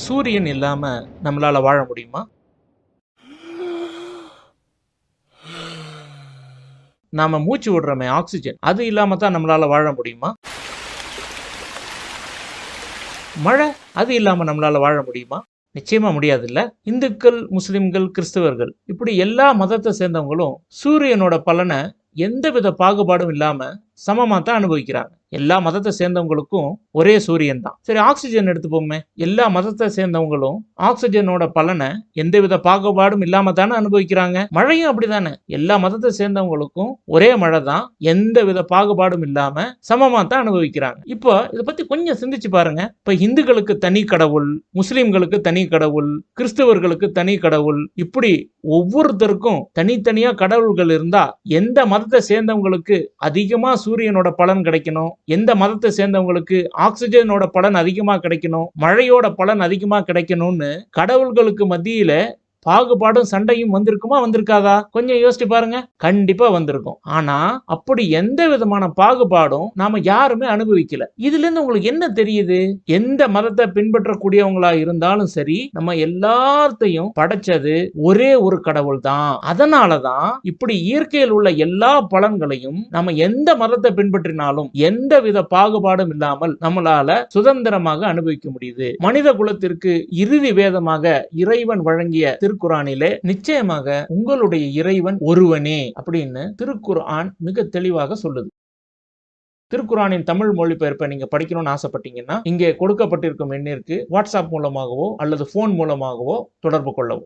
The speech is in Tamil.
சூரியன் இல்லாமல் நம்மளால் வாழ முடியுமா? நாம் மூச்சு விடுறோமே ஆக்சிஜன். அது இல்லாமல் தான் நம்மளால் வாழ முடியுமா? மழை அது இல்லாமல் நம்மளால் வாழ முடியுமா? நிச்சயமாக முடியாது இல்லை இந்துக்கள் முஸ்லிம்கள் கிறிஸ்தவர்கள் இப்படி எல்லா மதத்தை சேர்ந்தவங்களும் சூரியனோட பலனை எந்தவித பாகுபாடும் இல்லாமல் சமமாக தான் அனுபவிக்கிறாங்க. எல்லா மதத்தை சேர்ந்தவங்களுக்கும் ஒரே சூரியன் தான். சரி ஆக்சிஜன் எடுத்துப்போமே. எல்லா மதத்தை சேர்ந்தவங்களும் ஆக்சிஜனோட பலனை எந்தவித பாகுபாடும் இல்லாம தானே அனுபவிக்கிறாங்க. மழையும் அப்படிதானே. எல்லா மதத்தை சேர்ந்தவங்களுக்கும் ஒரே மழை தான் எந்த வித பாகுபாடும் இல்லாம சமமா தான் அனுபவிக்கிறாங்க. இப்போ இதை பத்தி கொஞ்சம் சிந்திச்சு பாருங்க. இப்ப இந்துக்களுக்கு தனி கடவுள் முஸ்லிம்களுக்கு தனி கடவுள் கிறிஸ்தவர்களுக்கு தனி கடவுள் இப்படி ஒவ்வொருத்தருக்கும் தனித்தனியா கடவுள்கள் இருந்தா எந்த மதத்தை சேர்ந்தவங்களுக்கு அதிகமா சூரியனோட பலன் கிடைக்கணும். எந்த மதத்தை சேர்ந்தவங்களுக்கு ஆக்சிஜனோட பலன் அதிகமாக கிடைக்கணும். மழையோட பலன் அதிகமாக கிடைக்கணும்னு கடவுள்களுக்கு மத்தியில பாகுபாடும் சண்டையும் வந்திருக்குமா வந்திருக்காதா? கொஞ்சம் யோசிச்சு பாருங்க. கண்டிப்பா வந்திருக்கும். ஆனா அப்படி எந்த விதமான பாகுபாடும் நாம யாருமே அனுபவிக்கல. இதுல இருந்து உங்களுக்கு என்ன தெரியுது? எந்த மதத்தை பின்பற்றக்கூடியவங்களா இருந்தாலும் சரி நம்ம எல்லாத்தையும் படைச்சது ஒரே ஒரு கடவுள் தான் அதனாலதான் இப்படி இயற்கையில் உள்ள எல்லா பலன்களையும் நம்ம எந்த மதத்தை பின்பற்றினாலும் எந்த வித பாகுபாடும் இல்லாமல் நம்மளால சுதந்திரமாக அனுபவிக்க முடியுது. மனித குலத்திற்கு இறுதி வேதமாக இறைவன் வழங்கிய திருக்குறானிலே நிச்சயமாக உங்களுடைய இறைவன் ஒருவனே அப்படின்னு திருக்குர்ஆன் மிக தெளிவாக சொல்லுது. திருக்குறானின் தமிழ் மொழிபெயர்ப்பை நீங்க படிக்கணும்னு ஆசைப்பட்டீங்கன்னா இங்கே கொடுக்கப்பட்டிருக்கும் எண்ணிற்கு வாட்ஸ்அப் மூலமாகவோ அல்லது போன் மூலமாகவோ தொடர்பு கொள்ளவும்.